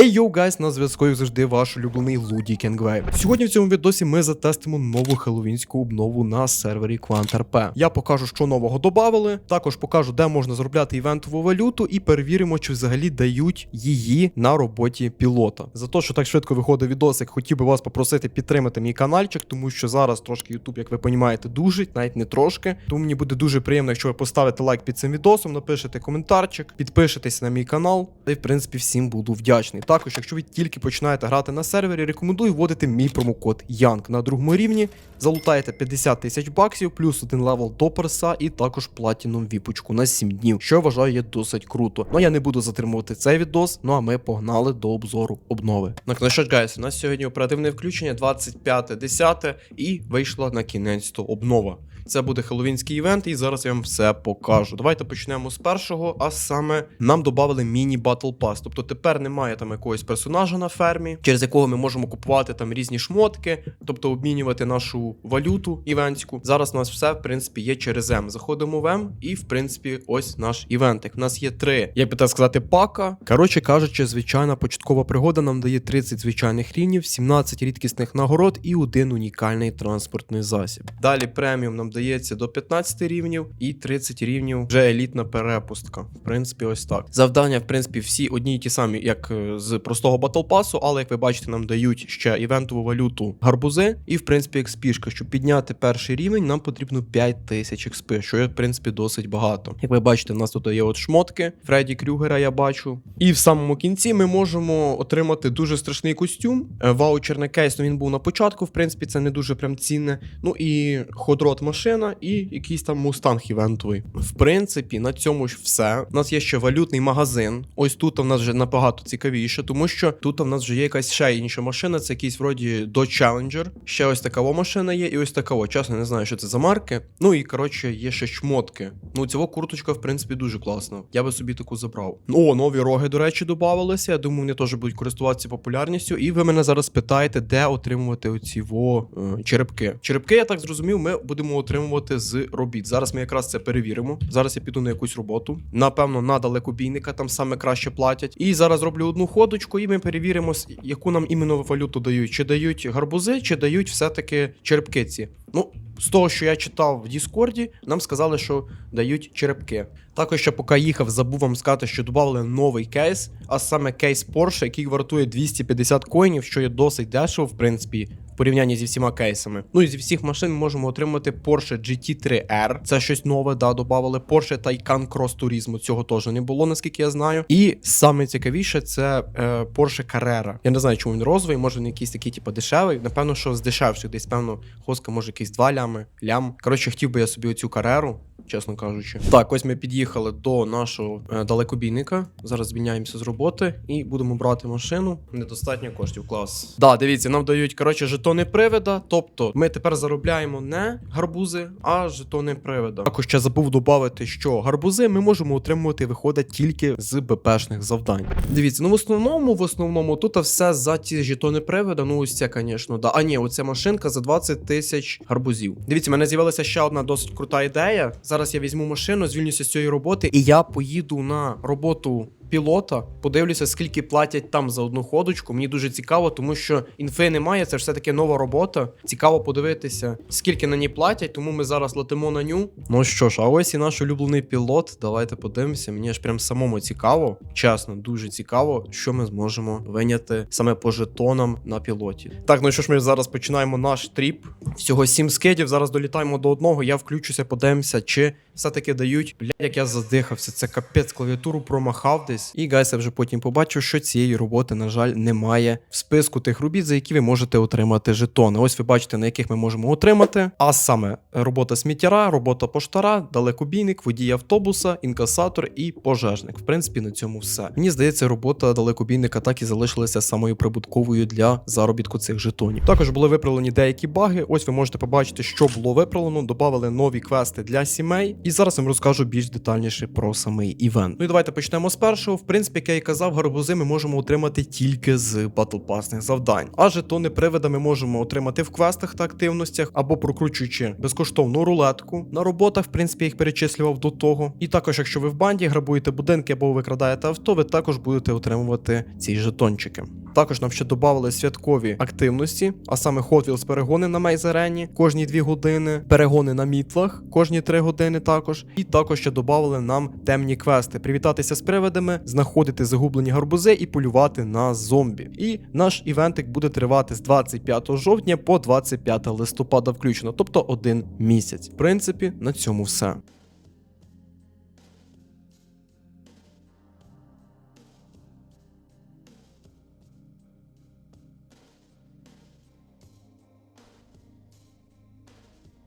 Ей йоу, гайс, на зв'язку як завжди ваш улюблений Луді Кенгвей. Сьогодні в цьому відосі ми затестимо нову хеллоуінську обнову на сервері QuantRP. Я покажу, що нового додавали, також покажу, де можна заробляти івентову валюту, і перевіримо, чи взагалі дають її на роботі пілота. За те, що так швидко виходить відосик, хотів би вас попросити підтримати мій каналчик, тому що зараз трошки YouTube, як ви розумієте, дужить, навіть не трошки. Тому мені буде дуже приємно, якщо ви поставите лайк під цим відосом, напишете коментарчик, підпишетесь на мій канал. Й в принципі всім буду вдячний. Також, якщо ви тільки починаєте грати на сервері, рекомендую вводити мій промокод YANG на другому рівні. Залутаєте 50 тисяч баксів, плюс один левел до перса, і також платіном віпочку на 7 днів, що я вважаю є досить круто. Ну я не буду затримувати цей відос. Ну а ми погнали до обзору обнови. Так, ну що гайс, у нас сьогодні оперативне включення 25.10 і вийшла на кінець то обнова. Це буде хеллоуінський івент, і зараз я вам все покажу. Давайте почнемо з першого, а саме нам додали міні Battle Pass. Тобто тепер немає там якогось персонажа на фермі, через якого ми можемо купувати там різні шмотки, тобто обмінювати нашу валюту івентську. Зараз у нас все в принципі є через М. Заходимо в М, і в принципі ось наш івентик. У нас є три, як би так сказати, пака. Коротше кажучи, звичайна початкова пригода нам дає 30 звичайних рівнів, 17 рідкісних нагород і один унікальний транспортний засіб. Далі преміум нам дається до 15 рівнів і 30 рівнів вже елітна перепустка. В принципі, ось так. Завдання, в принципі, всі одні й ті самі, як е, з простого батл пасу, але як ви бачите, нам дають ще івентову валюту гарбузи, і в принципі експішка. Щоб підняти перший рівень, нам потрібно 5000 експи, що є в принципі досить багато. Як ви бачите, у нас тут є от шмотки Фредді Крюгера, я бачу. І в самому кінці ми можемо отримати дуже страшний костюм. Е, Ваучерний кейс, ну він був на початку, в принципі, це не дуже прям цінне. Ну і ходрот машина, і якийсь там мустанг івентовий. В принципі, на цьому ж все. У нас є ще валютний магазин. Ось тут у нас вже набагато цікавіше, тому що тут у нас вже є якась ще інша машина, це якийсь вроді Dodge Challenger. Ще ось така машина є, і ось така. Чесно, не знаю, що це за марки. Ну і коротше, є ще шмотки. Ну, цього курточка, в принципі, дуже класна. Я би собі таку забрав. О, нові роги, до речі, додавалися. Я думаю, вони теж будуть користуватися популярністю. І ви мене зараз питаєте, де отримувати оці во е, черепки. Черепки, я так зрозумів, ми будемо отримувати з робіт. Зараз ми якраз це перевіримо. Зараз я піду на якусь роботу. Напевно, на далекобійника там саме краще платять. І зараз роблю одну ходочку, і ми перевіримо, яку нам іменно валюту дають. Чи дають гарбузи, чи дають все-таки черепки ці. Ну, з того, що я читав в Діскорді, нам сказали, що дають черепки. Також ще поки їхав, забув вам сказати, що додали новий кейс, а саме кейс Porsche, який вартує 250 коїнів, що є досить дешево, в принципі, порівнянні зі всіма кейсами. Ну і зі всіх машин ми можемо отримати Porsche GT3R. Це щось нове, да, додали. Porsche Taycan Cross Turismo, цього теж не було, наскільки я знаю. І саме цікавіше це е, Porsche Carrera. Я не знаю, чому він розовий, може він якийсь такий, типу, дешевий. Напевно, що з дешевших, десь, певно, хоска може якийсь 2 лями, лям. Коротше, хотів би я собі оцю кареру. Чесно кажучи, так, ось ми під'їхали до нашого е, далекобійника. Зараз звільняємося з роботи і будемо брати машину. Недостатньо коштів, клас. Да, дивіться, нам дають коротше жетони привида. Тобто ми тепер заробляємо не гарбузи, а жетони привида. Також ще забув додати, що гарбузи ми можемо отримувати, виходить тільки з БПшних завдань. Дивіться, ну в основному, в основному, тут все за ці жетони привида. Ну ось це, звісно, да. А ні, оця машинка за 20 тисяч гарбузів. Дивіться, в мене з'явилася ще одна досить крута ідея. Зараз я візьму машину, звільнюся з цієї роботи, і я поїду на роботу. Пілота, подивлюся, скільки платять там за одну ходочку. Мені дуже цікаво, тому що інфи немає. Це все таки нова робота. Цікаво подивитися, скільки на ній платять. Тому ми зараз летимо на ню. Ну що ж, а ось і наш улюблений пілот. Давайте подивимося. Мені ж прям самому цікаво. Чесно, дуже цікаво, що ми зможемо виняти саме по жетонам на пілоті. Так, ну що ж, ми зараз починаємо наш тріп. Всього сім скидів. Зараз долітаємо до одного. Я включуся, подивимося, чи все-таки дають. Блядь, як я задихався. Це капець, клавіатуру промахав десь. І гайс, я вже потім побачив, що цієї роботи, на жаль, немає в списку тих робіт, за які ви можете отримати жетони. Ось ви бачите, на яких ми можемо отримати. А саме робота сміттяра, робота поштара, далекобійник, водій автобуса, інкасатор і пожежник. В принципі, на цьому все. Мені здається, робота далекобійника так і залишилася самою прибутковою для заробітку цих жетонів. Також були виправлені деякі баги. Ось ви можете побачити, що було виправлено. Добавили нові квести для сімей. І зараз я вам розкажу більш детальніше про самий івент. Ну і давайте почнемо з першого. Здебільшого, в принципі, як я і казав, гарбузи ми можемо отримати тільки з батлпасних завдань. А жетони привида ми можемо отримати в квестах та активностях або прокручуючи безкоштовну рулетку. На роботах, в принципі, їх перечислював до того. І також, якщо ви в банді грабуєте будинки або викрадаєте авто, ви також будете отримувати ці жетончики. Також нам ще додали святкові активності, а саме Hot Wheels перегони на Мейзарені кожні 2 години, перегони на мітлах кожні 3 години також. І також ще додали нам темні квести: привітатися з привидами, знаходити загублені гарбузи і полювати на зомбі. І наш івентик буде тривати з 25 жовтня по 25 листопада включно, тобто один місяць. В принципі, на цьому все.